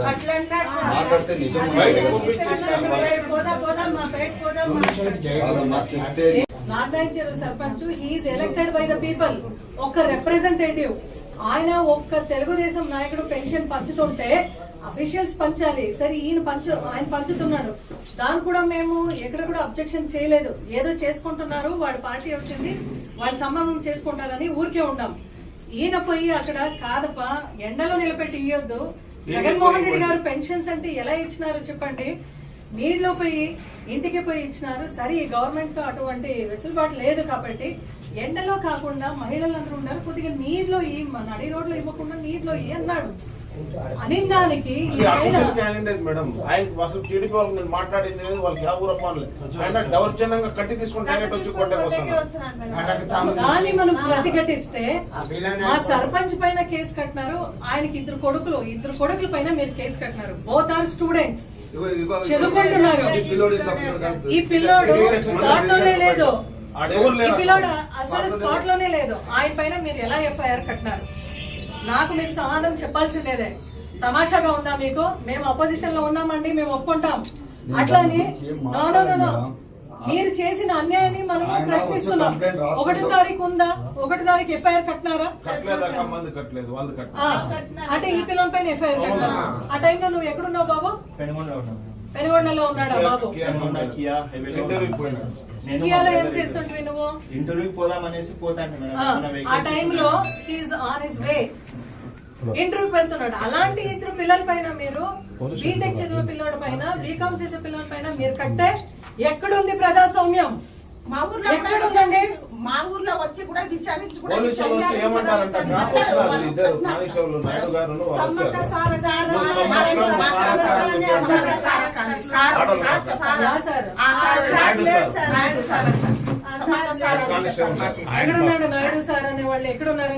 మాట్లాడితే నిజం పోదా మా వాళ్ళు నాగాయ్ చెరువు sarpanch he is elected by the people ఒక రిప్రజెంటేటివ్ ఆయన ఒక్క తెలుగుదేశం నాయకుడు పెన్షన్ పంచుతుంటే అఫీషియల్స్ పంచాలి. సరే ఈయన పంచు ఆయన పంచుతున్నాడు. దానికి కూడా మేము ఎక్కడ కూడా అబ్జెక్షన్ చేయలేదు. ఏదో చేసుకుంటున్నారు వాళ్ళ పార్టీ వచ్చింది వాళ్ళ సంబంధం చేసుకుంటారని ఊరికే ఉన్నాం ఈయన పోయి అక్కడ కాదప్ప ఎండలో నిలబెట్టి ఇవ్వద్దు జగన్మోహన్ రెడ్డి గారు పెన్షన్స్ అంటే ఎలా ఇచ్చినారో చెప్పండి. నీటిలో పోయి ఇంటికి పోయి ఇచ్చినారు. సరే ఈ గవర్నమెంట్ అటువంటి వెసులుబాటు లేదు కాబట్టి ఎండలో కాకుండా మహిళలందరూ ఉన్నారు. కొద్దిగా నీటిలో ఈ నడి రోడ్లో ఇవ్వకుండా నీటిలో ఈ అన్నాడు అనిన దానికి మేడం. ఆయన అసలు టీడీపీ వాళ్ళకి నేను మాట్లాడింది లేదు వాళ్ళకి ಯಾವ ఊరప్ప అనలేదు ఆయన దౌర్జన్యంగా కట్టి తీసుకుని డైరెక్ట్ వచ్చి కొట్టేకి వస్తున్నారు వస్తున్నాను మేడం. దాన్ని మనం ప్రతిఘటిస్తే మా సర్పంచ్ పైన కేసు కట్టినారు ఆయనకి ఇద్దరు కొడుకులు ఇద్దరు కొడుకుల పైన మీరు కేసు కట్టినారు. బోత్ ఆర్ స్టూడెంట్స్ చదువుకుంటున్నారు ఈ పిల్లోడు లేదు. ఈ పిల్లోడు అసలు స్పాట్లోనే లేదు. ఆయన పైన మీరు ఎలా ఎఫ్ఐఆర్ కట్టినారు? నాకు మీరు సమాధానం చెప్పాల్సిందేదే తమాషాగా ఉందా మీకు? మేము అపోజిషన్లో ఉన్నామండి మేము ఒప్పుకుంటాం. అట్లాని నో నో నో నో మీరు చేసిన అన్యాయాన్ని మనం ప్రశ్నిస్తున్నాం. ఒకటో తారీఖు ఉందా? ఒకటో తారీఖు ఎఫ్ఐఆర్ కట్టినారా? అంటే ఈ పిల్లల పైన ఎఫ్ఐఆర్ కట్టినారా? ఆ టైంలో నువ్వు ఎక్కడున్నావు బాబు? పెనుగొండలో ఉన్నాడా బాబు? ఏం చేస్తుంటివి నువ్వు? ఇంటర్వ్యూకి పోదామనేసి పోతాను మేడం ఆ, టైంలో హీఈస్ ఆన్ హిస్ వే ఇంటర్వ్యూకి వెళ్తున్నాడు అలాంటి ఇద్దరు పిల్లల పైన మీరు బీటెక్ చదివే పిల్లల పైన బీకామ్ చేసే పిల్లల పైన మీరు కట్టే ఎక్కడుంది ప్రజాస్వామ్యం మా ఊర్లో ఎక్కడ ఉందండి? మా ఊర్లో వచ్చి కూడా విచారించి కూడా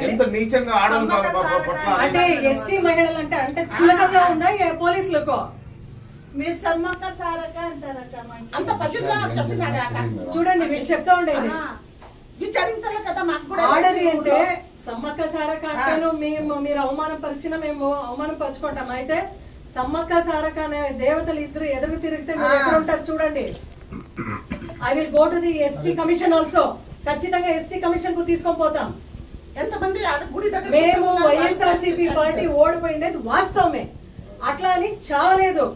ఎంత నీచంగా అంటే ఎస్టీ మహిళలు అంటే అంటే చులకంగా ఉందా పోలీసులకు? మీరు సమ్మక్క సారక అంటారక్క అంత పద్యంలో చెప్పినాడు అక్క. చూడండి మీరు చెప్తా ఉండేది విచారించాలి కదా మాకు కూడా ఆడది అంటే సమ్మక్క సారక అంటేను మేము మీరు అవమానం పరిచిన మేము అవమానం పరుచుకుంటాం అయితే సమ్మక్క సారక అనే దేవతలు ఇద్దరు ఎదురు తిరిగితే మీరు ఎక్కడ ఉంటారు చూడండి. I will go to the ST commission also ఖచ్చితంగా ఎస్టీ కమిషన్కు తీసుకొని పోతాం. ఎంతమంది గుడి దగ్గర మేము వైఎస్ఆర్సీపీ పార్టీ ఓడిపోయిండేది వాస్తవమే. అట్లా అని చావలేదు.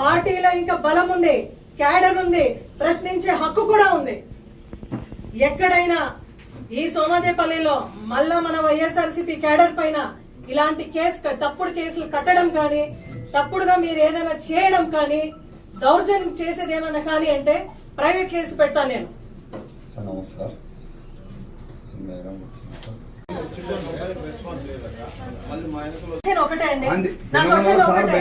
పార్టీలో ఇంకా బలం ఉంది క్యాడర్ ఉంది ప్రశ్నించే హక్కు కూడా ఉంది. ఎక్కడైనా ఈ సోమాదేపల్లిలో మళ్ళా మన వైఎస్ఆర్సీపీ క్యాడర్ పైన ఇలాంటి కేసు తప్పుడు కేసులు కట్టడం కానీ తప్పుడుగా మీరు ఏదైనా చేయడం కానీ దౌర్జన్యం చేసేది ఏమైనా కానీ అంటే ప్రైవేట్ కేసు పెడతాను నేను సార్ నమస్కారం మేడం క్వశ్చన్ ఒకటే అండి. నా క్వశ్చన్ ఒకటే.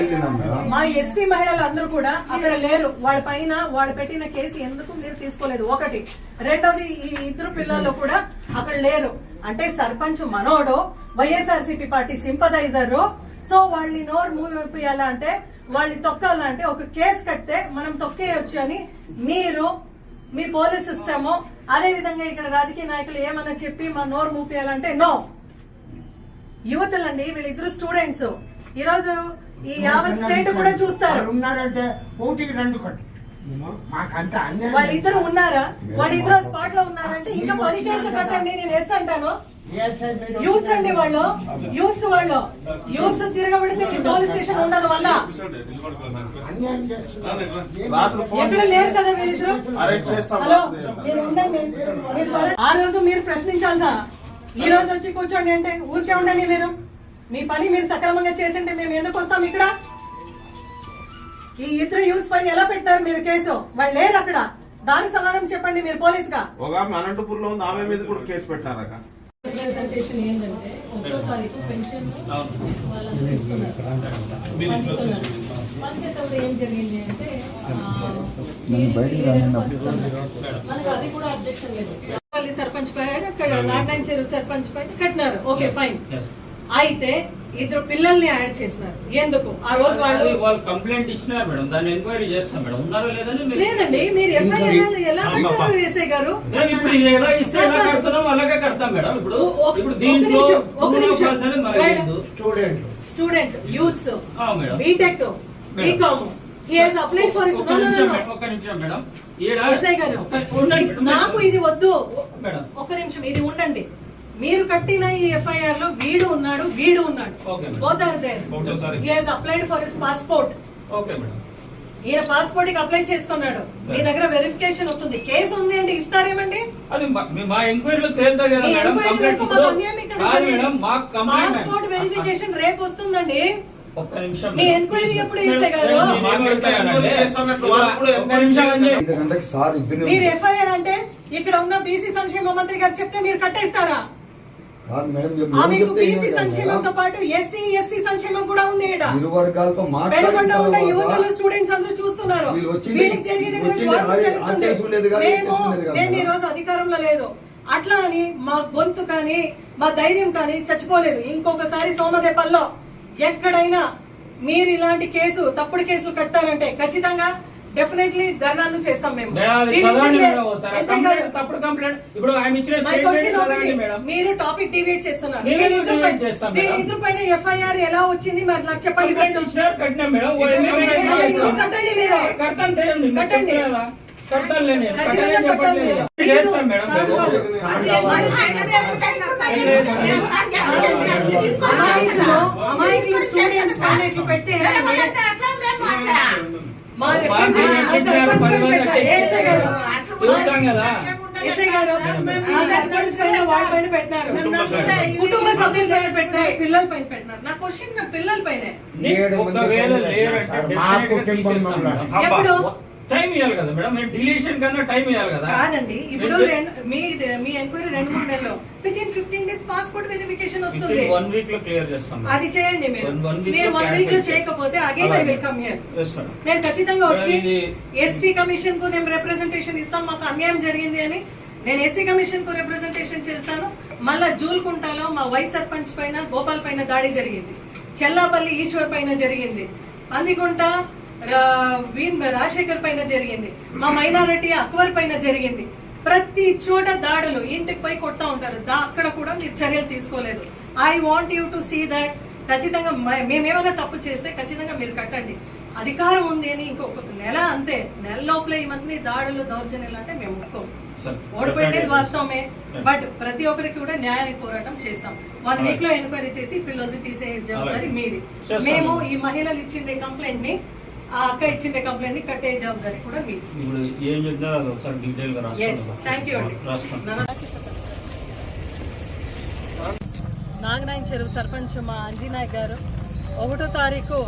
మా ఎస్పీ మహిళలు అందరూ కూడా అక్కడ లేరు. వాళ్ళ పైన వాళ్ళు పెట్టిన కేసు ఎందుకు మీరు తీసుకోలేదు? ఒకటి. రెండోది ఈ ఇద్దరు పిల్లలు కూడా అక్కడ లేరు. అంటే సర్పంచ్ మనోడు వైఎస్ఆర్సీపీ పార్టీ సింపదైజర్ సో వాళ్ళని నోరు మూపియాలా అంటే వాళ్ళని తొక్కాలంటే ఒక కేసు కడితే మనం తొక్కేయొచ్చు అని మీరు మీ పోలీస్ సిస్టము అదే విధంగా ఇక్కడ రాజకీయ నాయకులు ఏమన్నా చెప్పి మా నోరు మూపియాలంటే నో. యువతులండి వీళ్ళిద్దరు స్టూడెంట్స్. ఈ రోజు ఈ యావత్ స్టేట్ కూడా చూస్తారు. ఉన్నారంటే రెండు వాళ్ళిద్దరు ఉన్నారా? వాళ్ళిద్దరు స్పాట్లో ఉన్నారంటే ఇంకా పది కేసులు కట్టండి నేను వేస్తాంటాను. మీరు యూత్స్ అండి వాళ్ళు యూత్స్ వాళ్ళు. యూత్స్ తిరగబడితే పోలీస్ స్టేషన్ ఉండదు వల్ల ఎక్కడ లేరు కదా చేస్తాం హలో మీరు ఉండండి. ఆ రోజు మీరు ప్రశ్నించాల్సా ఈ రోజు వచ్చి కూర్చోండి అంటే ఊరికే ఉండండి మీరు. మీ పని మీరు సక్రమంగా చేసింటే మేము ఎందుకు వస్తాం ఇక్కడ? ఈ ఇద్దరు యూత్స్ పైన ఎలా పెట్టారు మీరు కేసు? వాళ్ళు లేరు అక్కడ. దానికి సమాధానం చెప్పండి మీరు పోలీస్గా అనంతపూర్లో ఆమె మీద కూడా కేసు పెట్టారక్క రిప్రజెంటేషన్ ఏంటంటే ఒకటో తారీఖు పెన్షన్ వాళ్ళందరూ ఇస్తున్నారు ఏం జరిగింది అంటే. మనకు అది కూడా అబ్జెక్షన్ లేదు. సర్పంచ్ ఇక్కడ నాగనాయన చెరువు సర్పంచ్ పైన కట్టినారు. ఓకే ఫైన్ అయితే ఇద్దరు పిల్లల్ని యాడ్ చేసినారు. ఎందుకు? ఆ రోజు వాళ్ళు వాళ్ళు కంప్లైంట్ ఇచ్చినారు మేడం. దాన్ని ఎంక్వైరీ చేస్తాం మేడం. ఉన్నారో లేదని లేదండి మీరు ఎఫ్ఐఆర్ ఎలా కట్టారు ఎస్ఐ గారు? ఇప్పుడు ఎలా ఇస్తే ఎలా కడుతున్నాం అలాగే కడతాం మేడం. ఇప్పుడు ఒక- ఇప్పుడు దీంట్లో నిమిషం, ఒక నిమిషం. తెలియదు. స్టూడెంట్. యూత్స్ ఆ, మేడం. BTech BCom. నాకు ఇది వద్దు. మేడం. ఒక నిమిషం ఇది ఉండండి. మీరు కట్టిన ఈ ఎఫ్ఐఆర్లో వీడు ఉన్నాడు వీడు ఉన్నాడు. Both are there. He applied for his passport okay madam. ఈయన పాస్పోర్ట్కి అప్లై చేసుకున్నాడు. మీ దగ్గర వెరిఫికేషన్ వస్తుంది. కేసు ఉంది అంటే ఇస్తారేమండి? మా- ఎంక్వైరీలో పాస్పోర్ట్ వెరిఫికేషన్ రేపు వస్తుందండి. ఒక్క నిమిషం మీ. ఎంక్వైరీ ఎప్పుడు గారు? ఇద్దరు మీరు ఎఫ్ఐఆర్ అంటే ఇక్కడ ఉన్న బీసీ సంక్షేమ మంత్రి గారు చెప్తే మీరు కట్టేస్తారా? మీకు బీసీ సంక్షేమంతో? పాటు ఎస్సీ ఎస్టీ సంక్షేమం కూడా ఉంది ఇరు వర్గాలతో ఉన్న యువతలు స్టూడెంట్స్ అందరూ చూస్తున్నారు. వీళ్ళకి జరుగుతుంది. ఈ మేము. రోజు అధికారంలో లేదు. అట్లా అని మా గొంతు కానీ మా ధైర్యం కానీ చచ్చిపోలేదు. ఇంకొకసారి సోమదేపల్లో ఎక్కడైనా మీరు ఇలాంటి కేసు తప్పుడు కేసులు కట్టారంటే ఖచ్చితంగా డెఫినెట్లీ ధర్నాలు చేస్తాం మేము తప్పుడు కంప్లైంట్ ఇప్పుడు మీరు టాపిక్ డివేట్ చేస్తున్నారు వీళ్ళిద్దరు divert పైన- ఎఫ్ఐఆర్ ఎలా వచ్చింది మరి నాకు చెప్పండి? కట్టండి లేదా కట్టండి. అమాయకులు స్టూడెంట్స్ పెట్టి మా సర్పంచ్ పైన పెట్టారు. ఏసై గారు. చూస్తాం కదా ఎస్ఐ గారు. ఆ సర్పంచ్ పైన వాళ్ళ పైన పెట్టినారు. కుటుంబ సభ్యుల పైన పెట్టినారు. పిల్లల పైన పెట్టినారు. నా క్వశ్చన్ నా పిల్లల పైనే. ఎప్పుడు? టైం ఇవ్వాలి కదా మేడం? మీరు డిలీషన్ కన్నా టైం ఇవ్వాలి కదా? కాదండి. ఇప్పుడు రెండు మీ మీ ఎంక్వైరీ రెండు మూడు నెలలు. Within fifteen days passport verification వస్తుంది. వన్ వీక్లో క్లియర్ చేస్తాం. అది చేయండి మీరు. మీరు వన్ వీక్లో. చేయకపోతే again I will come here. నేను ఖచ్చితంగా వచ్చి ఎస్టీ కమిషన్కు నేను రిప్రజెంటేషన్ ఇస్తాం. మాకు అన్యాయం జరిగింది అని నేను ఎస్సీ కమిషన్కు రిప్రజెంటేషన్ చేస్తాను. మళ్ళా జూల్కుంటలో మా వైస్ సర్పంచ్ పైన గోపాల్ పైన దాడి జరిగింది. చెల్లాపల్లి ఈశ్వర్ పైన జరిగింది. వీన్ రాజశేఖర్ పైన జరిగింది. మా మైనారిటీ అక్బర్ పైన జరిగింది. ప్రతి చోట దాడులు ఇంటికి పోయి కొడతా ఉంటారు. దా అక్కడ కూడా మీరు చర్యలు తీసుకోలేదు. I want you to see that ఖచ్చితంగా మేమేమైనా తప్పు చేస్తే ఖచ్చితంగా మీరు కట్టండి. అధికారం ఉంది అని ఇంకొక నెల అంతే. నెల లోపల ఇవన్నీ దాడులు దౌర్జన్యాలు అంటే మేము ఒప్పుకోం. ఓడిపోయేది. వాస్తవమే. బట్ ప్రతి ఒక్కరికి కూడా న్యాయానికి పోరాటం చేస్తాం. వన్ వీక్లో ఎంక్వైరీ చేసి పిల్లల్ని తీసే జవాబారి. మీది. మేము ఈ మహిళలు ఇచ్చిండే కంప్లైంట్ని ఆ అక్క ఇచ్చిండే కంప్లైంట్ కట్టే జవాబారి కూడా మీది. ఇప్పుడు ఏం చెప్తారో అది ఒకసారి డీటెయిల్గా ఎస్ థ్యాంక్ యూ అండి. నాగనాయన చెరువు సర్పంచ్ మా అంజీనాయక్ గారు. ఒకటో తారీఖు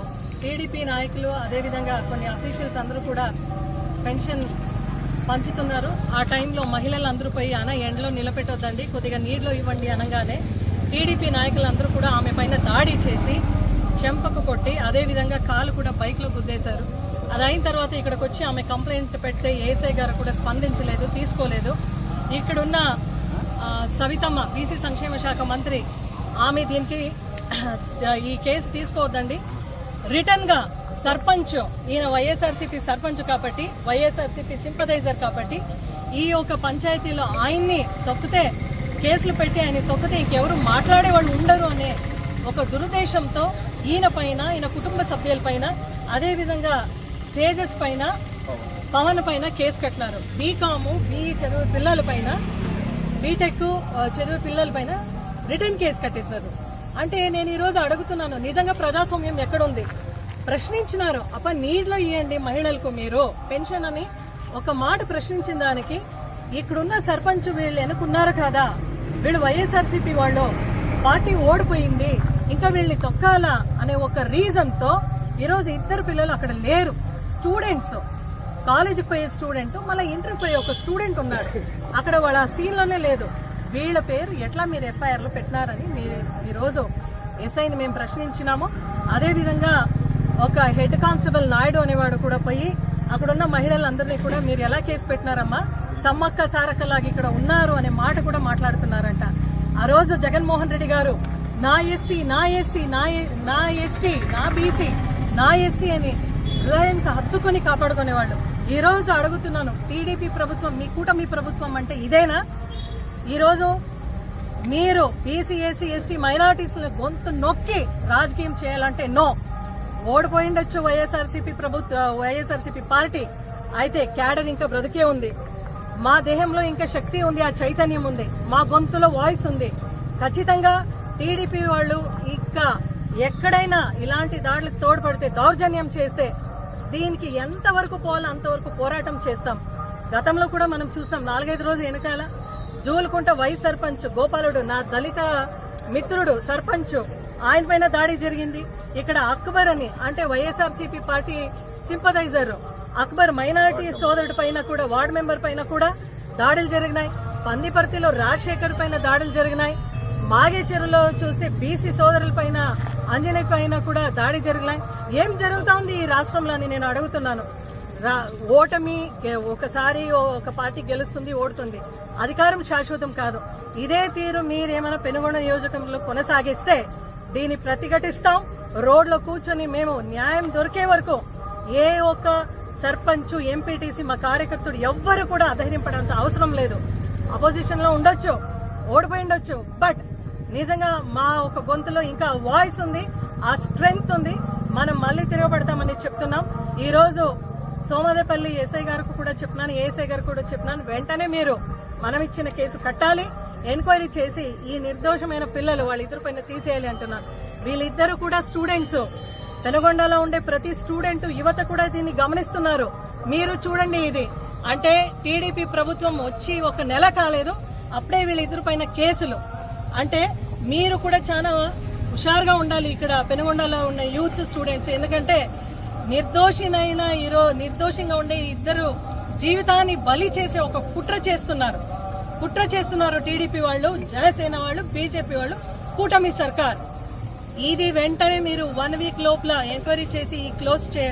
టీడీపీ నాయకులు అదేవిధంగా కొన్ని అఫీషియల్స్ అందరూ కూడా పెన్షన్ పంచుతున్నారు. ఆ టైంలో మహిళలు అందరూ పోయి అన ఎండలో నిలబెట్టొద్దండి కొద్దిగా నీళ్ళు ఇవ్వండి అనగానే టీడీపీ నాయకులందరూ కూడా ఆమె పైన దాడి చేసి చెంపకు కొట్టి అదేవిధంగా కాలు కూడా బైక్లో గుద్దేశారు. అది అయిన తర్వాత ఇక్కడికి వచ్చి ఆమె కంప్లైంట్ పెడితే ఏసఐ గారు కూడా స్పందించలేదు తీసుకోలేదు. ఇక్కడున్న సవితమ్మ బీసీ సంక్షేమ శాఖ మంత్రి ఆమె దీనికి ఈ కేసు తీసుకోవద్దండి. రిటర్న్గా సర్పంచ్ ఈయన వైఎస్ఆర్సీపీ సర్పంచ్ కాబట్టి వైఎస్ఆర్సీపీ సింపదైజర్ కాబట్టి ఈ యొక్క పంచాయతీలో ఆయన్ని తొక్కితే కేసులు పెట్టి ఆయన తొక్కితే ఇంకెవరు మాట్లాడేవాళ్ళు ఉండరు అనే ఒక దురుద్దేశంతో ఈయన పైన ఈయన కుటుంబ సభ్యుల పైన అదేవిధంగా తేజస్ పైన పవన్ పైన కేసు కట్టినారు. బీకాము బీఈ చదువు పిల్లల పైన బీటెక్ చదువు చదివే పిల్లల పైన రిటర్న్ కేసు కట్టేశారు. అంటే నేను ఈరోజు అడుగుతున్నాను నిజంగా ప్రజాస్వామ్యం ఎక్కడుంది? ప్రశ్నించినారు అప్ప నీళ్ళు ఇవ్వండి మహిళలకు మీరు పెన్షన్ అని ఒక మాట ప్రశ్నించిన దానికి ఇక్కడున్న సర్పంచ్ వీళ్ళు ఎన్నుకున్నారు కదా? వీళ్ళు వైఎస్ఆర్సీపీ వాళ్ళు పార్టీ ఓడిపోయింది ఇంకా వీళ్ళని తొక్కాలా అనే ఒక రీజన్తో ఈరోజు ఇద్దరు పిల్లలు అక్కడ లేరు. స్టూడెంట్స్. కాలేజీకి పోయే స్టూడెంట్ మళ్ళీ ఇంటర్కి పోయే ఒక స్టూడెంట్ ఉన్నాడు. అక్కడ వాళ్ళ సీన్లోనే లేదు. వీళ్ళ పేరు ఎట్లా మీరు ఎఫ్ఐఆర్లో పెట్టినారని మీరు ఈరోజు ఎస్ఐని మేము ప్రశ్నించినాము. అదేవిధంగా ఒక హెడ్ కానిస్టేబుల్ నాయుడు అనేవాడు కూడా పోయి అక్కడున్న మహిళలందరినీ కూడా మీరు ఎలా కేసు పెట్టినారమ్మా? సమ్మక్క సారక్కలాగా ఇక్కడ ఉన్నారు అనే మాట కూడా మాట్లాడుతున్నారంట. ఆ రోజు జగన్మోహన్ రెడ్డి గారు నా ఎస్సీ నా ఎస్సీ నా నా ఎస్టీ నా బీసీ నా ఎస్సీ అని హృదయంకి హత్తుకొని కాపాడుకునేవాళ్ళు. ఈరోజు అడుగుతున్నాను టీడీపీ ప్రభుత్వం మీ కూటమి ప్రభుత్వం అంటే ఇదేనా? ఈరోజు మీరు బీసీ ఎస్సీ ఎస్టీ మైనార్టీస్ని గొంతు నొక్కి రాజకీయం చేయాలంటే నో. ఓడిపోయిండొచ్చు వైఎస్ఆర్సీపీ ప్రభుత్వ వైఎస్ఆర్సీపీ పార్టీ. అయితే క్యాడర్ ఇంకా బ్రతికే ఉంది. మా దేహంలో ఇంకా శక్తి ఉంది ఆ చైతన్యం ఉంది. మా గొంతులో వాయిస్ ఉంది. ఖచ్చితంగా టీడీపీ వాళ్ళు ఇంకా ఎక్కడైనా ఇలాంటి దాడులకు తోడ్పడితే దౌర్జన్యం చేస్తే దీనికి ఎంతవరకు పోవాలో అంతవరకు పోరాటం చేస్తాం. గతంలో కూడా మనం చూస్తాం నాలుగైదు రోజులు వెనకాల జూలుకుంట వైస్ సర్పంచ్ గోపాలుడు నా దళిత మిత్రుడు సర్పంచ్ ఆయన పైన దాడి జరిగింది. ఇక్కడ అక్బర్ అని అంటే YSRCP party sympathiser Akbar minority సోదరుడి పైన కూడా వార్డు మెంబర్ పైన కూడా దాడులు జరిగినాయి. పందిపర్తిలో రాజశేఖర్ పైన దాడులు జరిగినాయి. మాగే చెరువులో చూస్తే బీసీ సోదరుల పైన అంజనీ పైన కూడా దాడి జరిగినాయి ఏం జరుగుతూ ఉంది ఈ రాష్ట్రంలో అని నేను అడుగుతున్నాను. రా ఓటమి ఒకసారి ఒక పార్టీ గెలుస్తుంది ఓడుతుంది. అధికారం శాశ్వతం కాదు. ఇదే తీరు మీరేమైనా పెనుగొండ నియోజకంలో కొనసాగిస్తే దీన్ని ప్రతిఘటిస్తాం. రోడ్లో కూర్చొని మేము న్యాయం దొరికే వరకు ఏ ఒక్క సర్పంచ్ ఎంపీటీసీ మా కార్యకర్తలు ఎవ్వరు కూడా అధైర్యపడేంత అవసరం లేదు. అపోజిషన్లో ఉండొచ్చు ఓడిపోయి ఉండొచ్చు బట్ నిజంగా మా ఒక గొంతులో ఇంకా వాయిస్ ఉంది ఆ స్ట్రెంగ్త్ ఉంది. మనం మళ్ళీ తిరగబడతామని చెప్తున్నాం. ఈరోజు సోమదేపల్లి ఎస్ఐ గారికి కూడా చెప్పినాను ఏసై గారికి కూడా చెప్పినాను. వెంటనే మీరు మనం ఇచ్చిన కేసు కట్టాలి ఎంక్వైరీ చేసి ఈ నిర్దోషమైన పిల్లలు వాళ్ళిద్దరు పైన తీసేయాలి అంటున్నారు. వీళ్ళిద్దరు కూడా స్టూడెంట్స్ పెనగొండలో ఉండే ప్రతి స్టూడెంట్ యువత కూడా దీన్ని గమనిస్తున్నారు. మీరు చూడండి ఇది. అంటే టీడీపీ ప్రభుత్వం వచ్చి ఒక నెల కాలేదు అప్పుడే వీళ్ళిద్దరు పైన కేసులు. అంటే మీరు కూడా చాలా హుషారుగా ఉండాలి ఇక్కడ పెనుగొండలో ఉన్న యూత్ స్టూడెంట్స్. ఎందుకంటే నిర్దోషినైన ఈరోజు నిర్దోషంగా ఉండే ఇద్దరు జీవితాన్ని బలి చేసే ఒక కుట్ర చేస్తున్నారు. కుట్ర చేస్తున్నారు టీడీపీ వాళ్ళు జనసేన వాళ్ళు బీజేపీ వాళ్ళు కూటమి సర్కార్. ఇది వెంటనే మీరు వన్ వీక్ లోపల ఎంక్వైరీ చేసి ఈ క్లోజ్ చే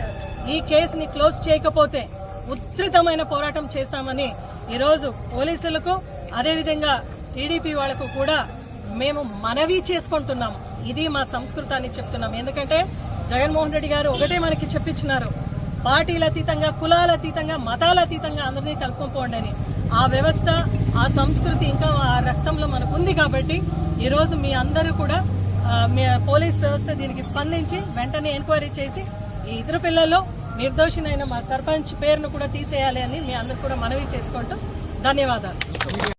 ఈ కేసుని క్లోజ్ చేయకపోతే ఉధృతమైన పోరాటం చేస్తామని ఈరోజు పోలీసులకు అదేవిధంగా టీడీపీ వాళ్ళకు కూడా మేము మనవి చేసుకుంటున్నాం. ఇది మా సంస్కృతాన్ని చెప్తున్నాం. ఎందుకంటే జగన్మోహన్ రెడ్డి గారు ఒకటే మనకి చెప్పించినారు. పార్టీల అతీతంగా కులాల అతీతంగా మతాల అతీతంగా అందరినీ కలుపుకోండి అని. ఆ వ్యవస్థ ఆ సంస్కృతి ఇంకా ఆ రక్తంలో మనకు ఉంది కాబట్టి ఈరోజు మీ అందరూ కూడా మీ పోలీస్ వ్యవస్థ దీనికి స్పందించి వెంటనే ఎంక్వైరీ చేసి ఈ ఇద్దరు పిల్లల్లో నిర్దోషినైన మా సర్పంచ్ పేరును కూడా తీసేయాలి అని మీ అందరు కూడా మనవి చేసుకుంటూ ధన్యవాదాలు.